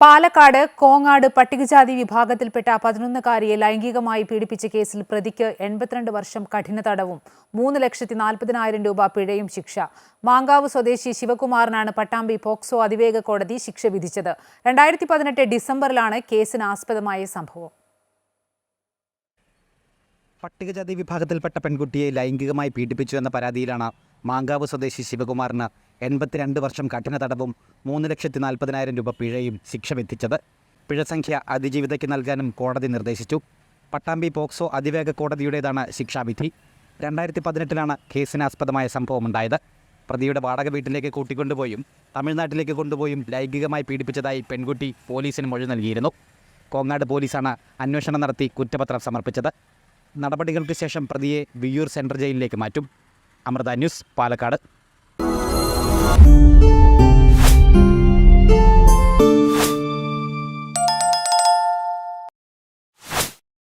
പാലക്കാട് കോങ്ങാട് പട്ടികജാതി വിഭാഗത്തിൽപ്പെട്ട പതിനൊന്നുകാരിയെ ലൈംഗികമായി പീഡിപ്പിച്ച കേസിൽ പ്രതിക്ക് എൺപത്തിരണ്ട് വർഷം കഠിന തടവും മൂന്ന് ലക്ഷത്തി നാൽപ്പതിനായിരം രൂപ പിഴയും ശിക്ഷ. മാങ്കാവ് സ്വദേശി ശിവകുമാറിനാണ് പട്ടാമ്പി പോക്സോ അതിവേഗ കോടതി ശിക്ഷ വിധിച്ചത്. രണ്ടായിരത്തി പതിനെട്ട് ഡിസംബറിലാണ് കേസിന് ആസ്പദമായ സംഭവം. പട്ടികജാതി വിഭാഗത്തിൽപ്പെട്ട പെൺകുട്ടിയെ ലൈംഗികമായി പീഡിപ്പിച്ചു എന്ന പരാതിയിലാണ് മാങ്കാവ് സ്വദേശി ശിവകുമാറിന് എൺപത്തിരണ്ട് വർഷം കഠിന തടവും മൂന്ന് ലക്ഷത്തി നാൽപ്പതിനായിരം രൂപ പിഴയും ശിക്ഷ വിധിച്ചത്. പിഴസംഖ്യ അതിജീവിതയ്ക്ക് നൽകാനും കോടതി നിർദ്ദേശിച്ചു. പട്ടാമ്പി പോക്സോ അതിവേഗ കോടതിയുടേതാണ് ശിക്ഷാവിധി രണ്ടായിരത്തി പതിനെട്ടിലാണ് കേസിനാസ്പദമായ സംഭവമുണ്ടായത്. പ്രതിയുടെ വാടക വീട്ടിലേക്ക് കൂട്ടിക്കൊണ്ടുപോയും തമിഴ്നാട്ടിലേക്ക് കൊണ്ടുപോയും ലൈംഗികമായി പീഡിപ്പിച്ചതായി പെൺകുട്ടി പോലീസിന് മൊഴി നൽകിയിരുന്നു. കോങ്ങാട് പോലീസാണ് അന്വേഷണം നടത്തി കുറ്റപത്രം സമർപ്പിച്ചത്. നടപടികൾക്ക് ശേഷം പ്രതിയെ വിയ്യൂർ സെൻട്രൽ ജയിലിലേക്ക് മാറ്റും. അമൃത ന്യൂസ് പാലക്കാട്.